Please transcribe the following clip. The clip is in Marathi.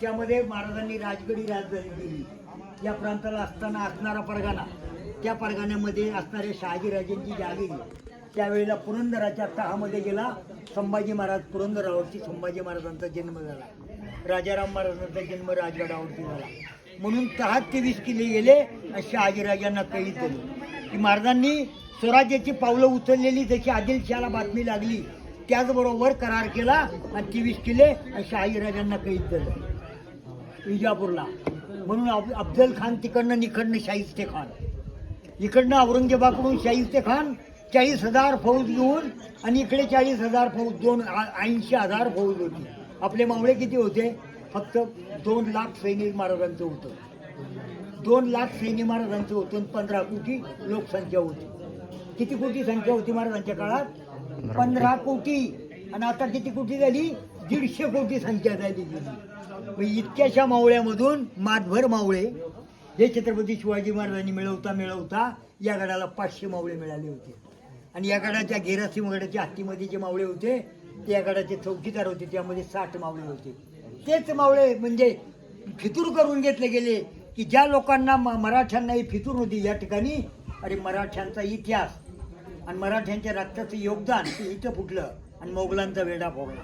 त्यामध्ये महाराजांनी राजगडी राजधानी दिली. या प्रांताला असताना असणारा परगाणा. त्या परगाण्यामध्ये असणाऱ्या शहाजीराजेंची जागीर. त्यावेळेला पुरंदराच्या तहामध्ये गेला संभाजी महाराज पुरंदरावरती. संभाजी महाराजांचा जन्म झाला. राजाराम महाराजांचा जन्म राजगडावरती झाला. म्हणून तहात तेवीस किल्ले गेले आणि शहाजीराजांना कैद दिले की महाराजांनी स्वराज्याची पावलं उचललेली जशी आदिलशहाला बातमी लागली त्याचबरोबर करार केला आणि तेवीस किल्ले आणि शहाजीराजांना कैद दिलं विजापूरला. म्हणून अफ- अफजल खान तिकडनं निकडनं शाहिस्ते खान इकडनं औरंगजेबाकडून शाहिस्ते खान चाळीस हजार फौज घेऊन आणि इकडे चाळीस हजार फौज दोन ऐंशी हजार फौज होती. आपले मावळे किती होते? फक्त दोन लाख सैनिक महाराजांचं होतं. दोन लाख सैनिक महाराजांचं होतं पंधरा कोटी लोकसंख्या होती. किती कोटी संख्या होती महाराजांच्या काळात? पंधरा कोटी. आणि आता किती कोटी झाली? दीडशे कोटी संख्या झाली गेली. मग इतक्याशा मावळ्यामधून मातभर मावळे हे छत्रपती शिवाजी महाराजांनी मिळवता मिळवता या गडाला पाचशे मावळे मिळाले होते. आणि या गडाच्या घेरासिम गडाच्या हत्तीमध्ये जे मावळे होते ते या गडाचे चौकीदार होते त्यामध्ये साठ मावळे होते. तेच मावळे म्हणजे फितूर करून घेतले गेले की ज्या लोकांना म- मराठ्यांना ही फितूर होती या ठिकाणी अरे मराठ्यांचा इतिहास आणि मराठ्यांच्या रक्ताचं योगदान ते इथं फुटलं आणि मोगलांचा वेढा फोगला